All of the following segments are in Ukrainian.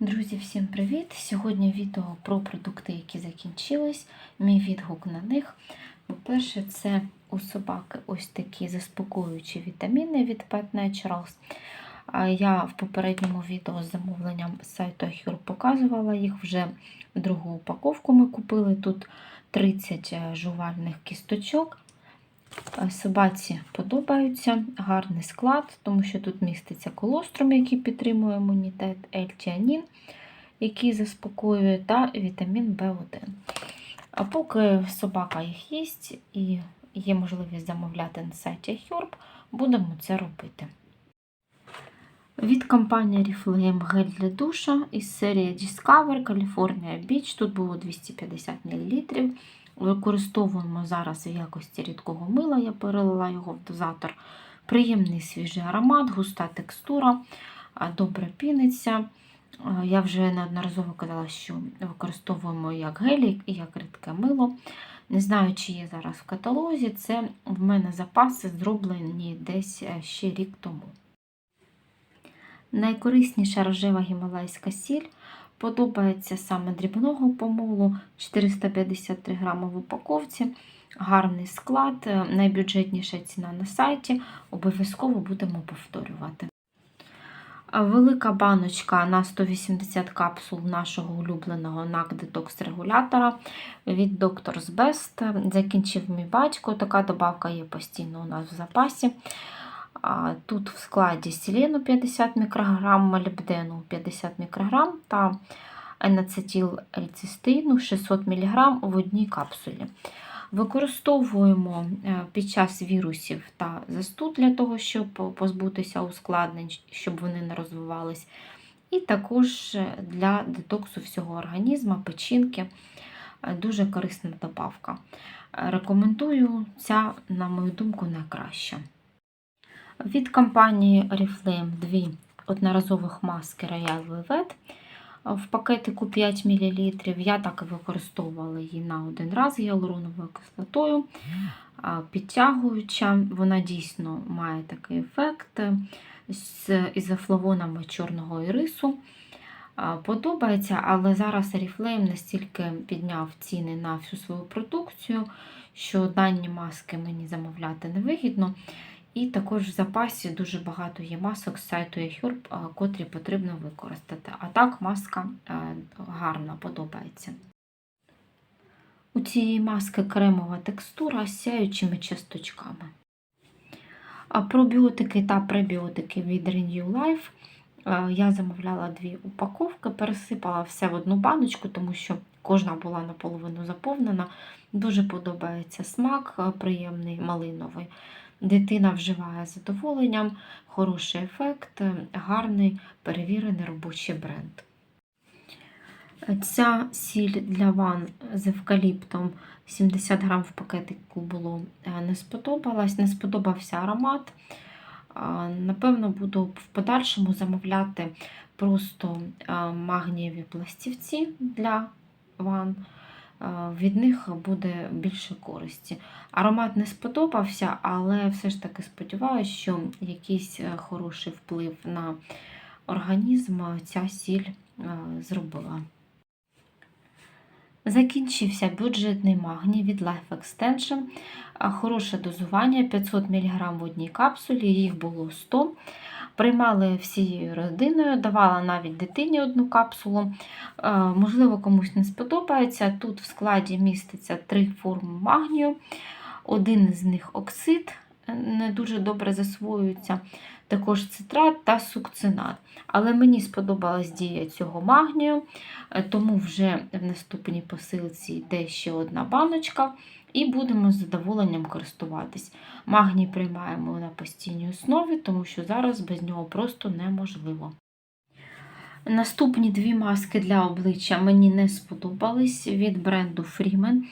Друзі, всім привіт! Сьогодні відео про продукти, які закінчились, мій відгук на них. По-перше, це у собаки ось такі заспокоюючі вітаміни від Pet Naturals. Я в попередньому відео з замовленням сайту Ahur показувала їх вже другу упаковку. Ми купили тут 30 жувальних кісточок. Е, Собаці подобаються, гарний склад, тому що тут міститься колострум, який підтримує імунітет, ельтіанін, який заспокоює, та вітамін В1. А поки собака їх їсть і є можливість замовляти на сайті Herb, будемо це робити. Від компанії Reflame гель для душа із серії Discover California Beach. Тут було 250 мл. Використовуємо зараз в якості рідкого мила, я перелила його в дозатор. Приємний свіжий аромат, густа текстура, добре піниться. Я вже неодноразово казала, що використовуємо як гелі і як рідке мило. Не знаю, чи є зараз в каталозі. Це в мене запаси зроблені десь ще рік тому. Найкорисніша рожева гімалайська сіль. Подобається саме дрібного помолу 453 грами в упаковці, гарний склад, найбюджетніша ціна на сайті. Обов'язково будемо повторювати. Велика баночка на 180 капсул нашого улюбленого NAC Detox регулятора від Doctor's Best. Закінчив мій батько. Така добавка є постійно у нас в запасі. Тут в складі селену 50 мікрограм, молібдену 50 мікрограм та енацетил ельцистину 600 мг в одній капсулі. Використовуємо під час вірусів та застуд для того, щоб позбутися ускладнень, щоб вони не розвивались. І також для детоксу всього організму, печінки. Дуже корисна добавка. Рекомендую ця, на мою думку, найкраща. Від компанії Oriflame дві одноразових маски Royal Velvet в пакетику 5 мл. Я так і використовувала її на один раз гіалуроновою кислотою, підтягуюча. Вона дійсно має такий ефект з ізофлавонами чорного ірису. Подобається, але зараз Oriflame настільки підняв ціни на всю свою продукцію, що дані маски мені замовляти невигідно. І також в запасі дуже багато є масок з сайту eHerb, котрі потрібно використати. А так маска гарна, подобається. У цієї маски кремова текстура з сяючими часточками. А пробіотики та пребіотики від Renew Life я замовляла дві упаковки, пересипала все в одну баночку, тому що кожна була наполовину заповнена. Дуже подобається смак, приємний малиновий. Дитина вживає з задоволенням, хороший ефект, гарний перевірений робочий бренд. Ця сіль для ван з евкаліптом 70 грам в пакетику було не сподобалась, не сподобався аромат. Напевно, буду в подальшому замовляти просто магнієві пластівці для ван від них буде більше користі. Аромат не сподобався, але все ж таки сподіваюся, що якийсь е, хороший вплив на організм ця сіль е, зробила. Закінчився бюджетний магній від Life Extension. Хороше дозування 500 мг в одній капсулі, їх було 100 Приймали всією родиною, давала навіть дитині одну капсулу. Е, можливо, комусь не сподобається. Тут в складі міститься три форми магнію, один з них оксид, не дуже добре засвоюється, також цитрат та сукцинат. Але мені сподобалась дія цього магнію, е, тому вже в наступній посилці йде ще одна баночка. І будемо з задоволенням користуватись. Магній приймаємо на постійній основі, тому що зараз без нього просто неможливо. Наступні дві маски для обличчя мені не сподобались від бренду Freeman.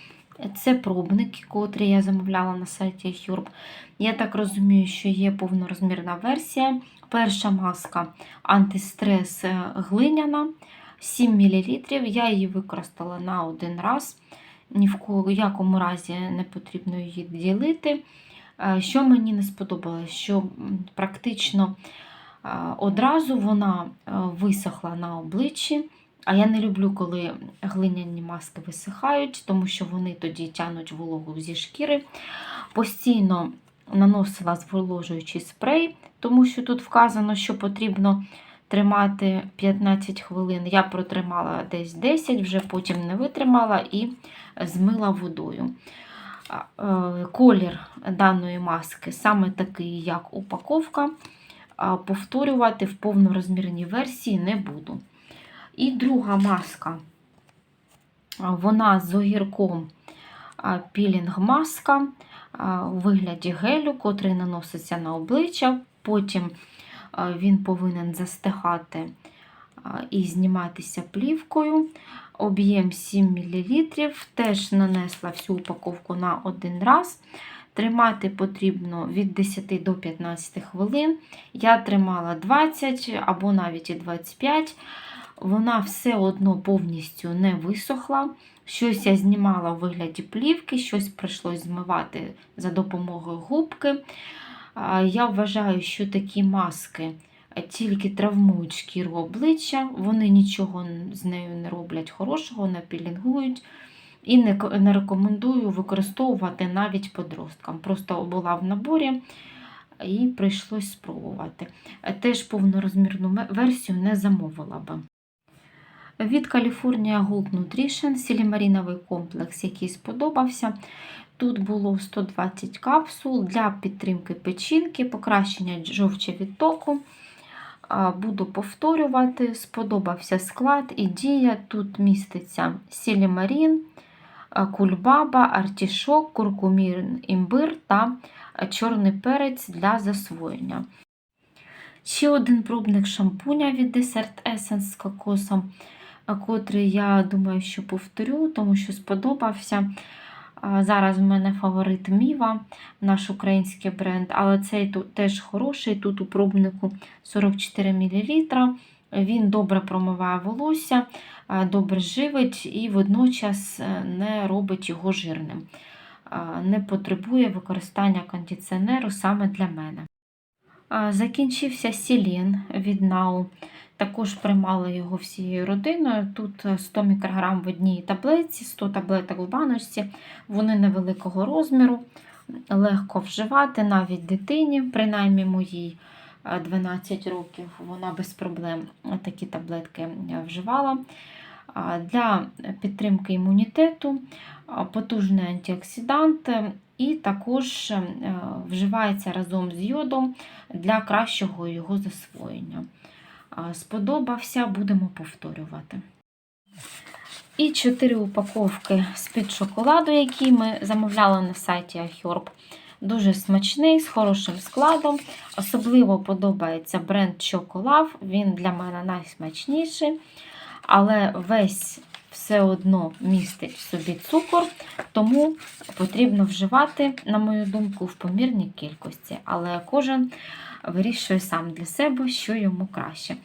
Це пробники, котрі я замовляла на сайті Herb. Я так розумію, що є повнорозмірна версія. Перша маска антистрес глиняна 7 мл. Я її використала на один раз ні в якому разі не потрібно її ділити. Що мені не сподобалось, що практично Одразу вона е, висохла на обличчі. А я не люблю, коли глиняні маски висихають, тому що вони тоді тянуть вологу зі шкіри. Постійно наносила зволожуючий спрей, тому що тут вказано, що потрібно тримати 15 хвилин. Я протримала десь 10, вже потім не витримала і змила водою. Е, Колір даної маски саме такий, як упаковка. Повторювати в повнорозмірній версії не буду. І друга маска, вона з огірком пілінг-маска у вигляді гелю, котрий наноситься на обличчя. Потім він повинен застигати і зніматися плівкою. Об'єм 7 мл. Теж нанесла всю упаковку на один раз. Тримати потрібно від 10 до 15 хвилин. Я тримала 20 або навіть і 25 вона все одно повністю не висохла. Щось я знімала у вигляді плівки, щось прийшлось змивати за допомогою губки. Я вважаю, що такі маски тільки травмують шкіру обличчя, вони нічого з нею не роблять хорошого, не пілінгують. І не, не рекомендую використовувати навіть подросткам. Просто була в наборі і прийшлось спробувати. Теж повнорозмірну версію не замовила би. Від California Gold Nutrition сілімаріновий комплекс, який сподобався. Тут було 120 капсул для підтримки печінки, покращення жовчовідтоку. А, Буду повторювати, сподобався склад і дія. Тут міститься сілімарін, кульбаба, артішок, куркумін, імбир та чорний перець для засвоєння. Ще один пробник шампуня від Desert Essence з кокосом, котрий я думаю, що повторю, тому що сподобався. Зараз в мене фаворит Міва, наш український бренд, але цей тут теж хороший. Тут у пробнику 44 мл. Він добре промиває волосся, добре живить і водночас е, не робить його жирним. Не потребує використання кондиціонеру саме для мене. Закінчився Сілін від Нау. Також приймала його всією родиною. Тут е, 100 мікрограм в одній таблетці, 100 таблеток в баночці. Вони невеликого розміру, легко вживати навіть дитині, принаймні моїй е, 12 років. Вона без проблем такі таблетки е, вживала. Для підтримки імунітету, потужний антиоксидант е, і також е, вживається разом з йодом для кращого його засвоєння. Сподобався, будемо повторювати. І 4 упаковки з-під шоколаду, які ми замовляли на сайті iHerb. Дуже смачний, з хорошим складом. Особливо подобається бренд Чоколав, він для мене найсмачніший. Але весь все одно містить в собі цукор, тому потрібно вживати, на мою думку, в помірній кількості. Але кожен вирішує сам для себе, що йому краще.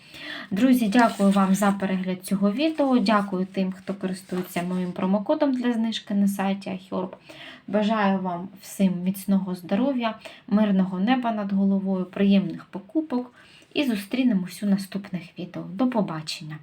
Друзі, дякую вам за перегляд цього відео. Дякую тим, хто користується моїм промокодом для знижки на сайті iHerb. Бажаю вам всім міцного здоров'я, мирного неба над головою, приємних покупок і зустрінемось у наступних відео. До побачення!